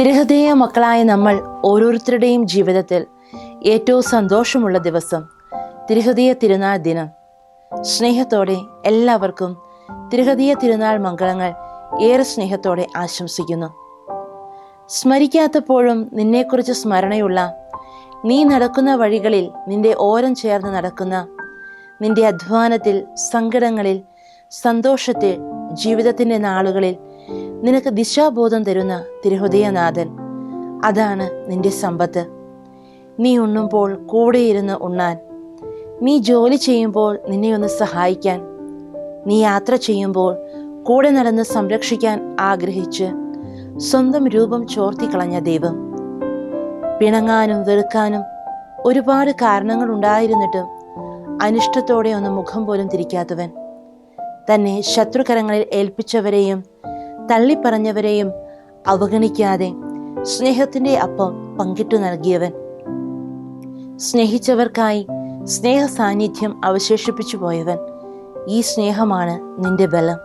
തിരുഹൃദയ മക്കളായ നമ്മൾ ഓരോരുത്തരുടെയും ജീവിതത്തിൽ ഏറ്റവും സന്തോഷമുള്ള ദിവസം തിരുഹൃദയ തിരുനാൾ ദിനം. സ്നേഹത്തോടെ എല്ലാവർക്കും തിരുഹൃദയ തിരുനാൾ മംഗളങ്ങൾ ഏറെ സ്നേഹത്തോടെ ആശംസിക്കുന്നു. സ്മരിക്കാത്തപ്പോഴും നിന്നെക്കുറിച്ച് സ്മരണയുള്ള നീ നടക്കുന്ന വഴികളിൽ നിന്റെ ഓരം ചേർന്ന് നടക്കുന്ന നിന്റെ അധ്വാനത്തിൽ സങ്കടങ്ങളിൽ സന്തോഷത്തിൽ ജീവിതത്തിന്റെ നാളുകളിൽ നിനക്ക് ദിശാബോധം തരുന്ന തിരുഹൃദയനാഥൻ. അതാണ് നിന്റെ സമ്പത്ത്. നീ ഉണ്ണുമ്പോൾ കൂടെയിരുന്ന് ഉണ്ണാൻ. നീ ജോലി ചെയ്യുമ്പോൾ നിന്നെ ഒന്ന് സഹായിക്കാൻ. നീ യാത്ര ചെയ്യുമ്പോൾ കൂടെ നടന്ന് സംരക്ഷിക്കാൻ ആഗ്രഹിച്ച് സ്വന്തം രൂപം ചോർത്തിക്കളഞ്ഞ ദൈവം. പിണങ്ങാനും വെറുക്കാനും ഒരുപാട് കാരണങ്ങൾ ഉണ്ടായിരുന്നിട്ടും അനിഷ്ടത്തോടെ ഒന്ന് മുഖം പോലും തിരിക്കാത്തവൻ. തന്നെ ശത്രുകരങ്ങളിൽ ഏൽപ്പിച്ചവരെയും തള്ളിപ്പറഞ്ഞവരെയും അവഗണിക്കാതെ സ്നേഹത്തിന്റെ അപ്പം പങ്കിട്ടു നൽകിയവൻ. സ്നേഹിച്ചവർക്കായി സ്നേഹ സാന്നിധ്യം അവശേഷിപ്പിച്ചു പോയവൻ ഈ സ്നേഹമാണ് നിന്റെ ബലം.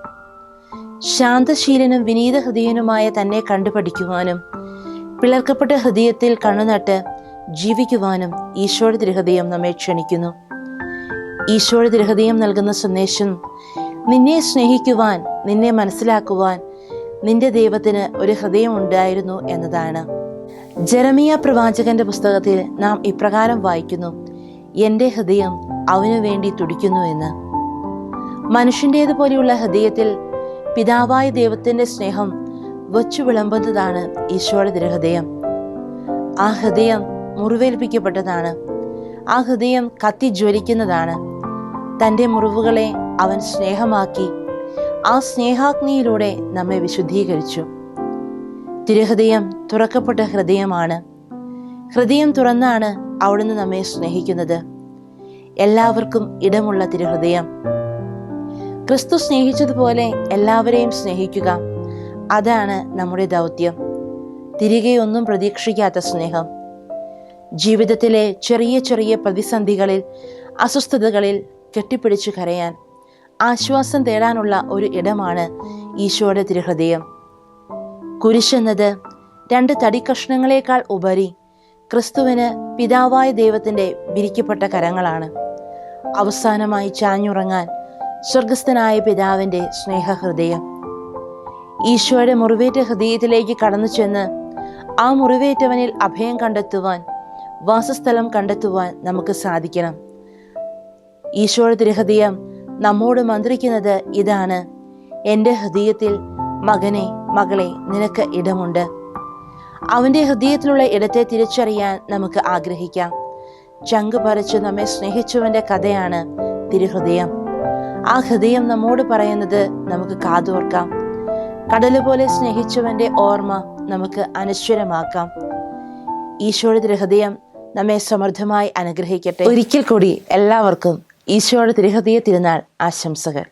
ശാന്തശീലനും വിനീത ഹൃദയനുമായ തന്നെ കണ്ടുപഠിക്കുവാനും പിളർക്കപ്പെട്ട ഹൃദയത്തിൽ കണ്ണുനട്ട് ജീവിക്കുവാനും ഈശോയുടെ തിരുഹൃദയം നമ്മെ ക്ഷണിക്കുന്നു. ഈശോയുടെ തിരുഹൃദയം നൽകുന്ന സന്ദേശം നിന്നെ സ്നേഹിക്കുവാൻ നിന്നെ മനസ്സിലാക്കുവാൻ നിന്റെ ദൈവത്തിന് ഒരു ഹൃദയം ഉണ്ടായിരുന്നു എന്നതാണ്. ജെറമിയ പ്രവാചകന്റെ പുസ്തകത്തിൽ നാം ഇപ്രകാരം വായിക്കുന്നു എന്റെ ഹൃദയം അവനു വേണ്ടി തുടിക്കുന്നു എന്ന്. മനുഷ്യന്റേതുപോലെയുള്ള ഹൃദയത്തിൽ പിതാവായ ദൈവത്തിന്റെ സ്നേഹം വച്ചു വിളമ്പുന്നതാണ് ഈശോയുടെ ദൃഹൃദയം ആ ഹൃദയം മുറിവേൽപ്പിക്കപ്പെട്ടതാണ്. ആ ഹൃദയം കത്തി ജ്വലിക്കുന്നതാണ് തന്റെ മുറിവുകളെ അവൻ സ്നേഹമാക്കി ആ സ്നേഹാഗ്നിയിലൂടെ നമ്മെ വിശുദ്ധീകരിച്ചു. തിരുഹൃദയം തുറക്കപ്പെട്ട ഹൃദയമാണ്. ഹൃദയം തുറന്നാണ് അവിടുന്ന് നമ്മെ സ്നേഹിക്കുന്നത്. എല്ലാവർക്കും ഇടമുള്ള തിരുഹൃദയം. ക്രിസ്തു സ്നേഹിച്ചതുപോലെ എല്ലാവരെയും സ്നേഹിക്കുക അതാണ് നമ്മുടെ ദൗത്യം. തിരികെ ഒന്നും പ്രതീക്ഷിക്കാത്ത സ്നേഹം. ജീവിതത്തിലെ ചെറിയ ചെറിയ പ്രതിസന്ധികളിൽ അസ്വസ്ഥതകളിൽ കെട്ടിപ്പിടിച്ചു കരയാൻ ആശ്വാസം തേടാനുള്ള ഒരു ഇടമാണ് ഈശോയുടെ തിരുഹൃദയം. കുരിശെന്നത് രണ്ട് തടിക്കഷ്ണങ്ങളെക്കാൾ ഉപരി ക്രിസ്തുവിന് പിതാവായ ദൈവത്തിന്റെ വിരിക്കപ്പെട്ട കരങ്ങളാണ്. അവസാനമായി ചാഞ്ഞുറങ്ങാൻ സ്വർഗസ്ഥനായ പിതാവിന്റെ സ്നേഹഹൃദയം. ഈശോയുടെ മുറിവേറ്റ ഹൃദയത്തിലേക്ക് കടന്നു ചെന്ന് ആ മുറിവേറ്റവനിൽ അഭയം കണ്ടെത്തുവാൻ വാസസ്ഥലം കണ്ടെത്തുവാൻ നമുക്ക് സാധിക്കണം. ഈശോയുടെ തിരുഹൃദയം നമ്മോട് മന്ത്രിക്കുന്നത് ഇതാണ്. എന്റെ ഹൃദയത്തിൽ മകനെ മകളെ നിനക്ക് ഇടമുണ്ട്. അവന്റെ ഹൃദയത്തിലുള്ള ഇടത്തെ തിരിച്ചറിയാൻ നമുക്ക് ആഗ്രഹിക്കാം. ചങ്ക് പറിച്ച് നമ്മെ സ്നേഹിച്ചവന്റെ കഥയാണ് തിരുഹൃദയം. ആ ഹൃദയം നമ്മോട് പറയുന്നത് നമുക്ക് കാതോർക്കാം. കടൽ പോലെ സ്നേഹിച്ചവന്റെ ഓർമ്മ നമുക്ക് അനശ്വരമാക്കാം. ഈശോയുടെ ഹൃദയം നമ്മെ സമൃദ്ധമായി അനുഗ്രഹിക്കട്ടെ. ഒരിക്കൽ കൂടി എല്ലാവർക്കും ഈശോയുടെ തിരുഹൃദയ തിരുനാൾ ആശംസകൾ.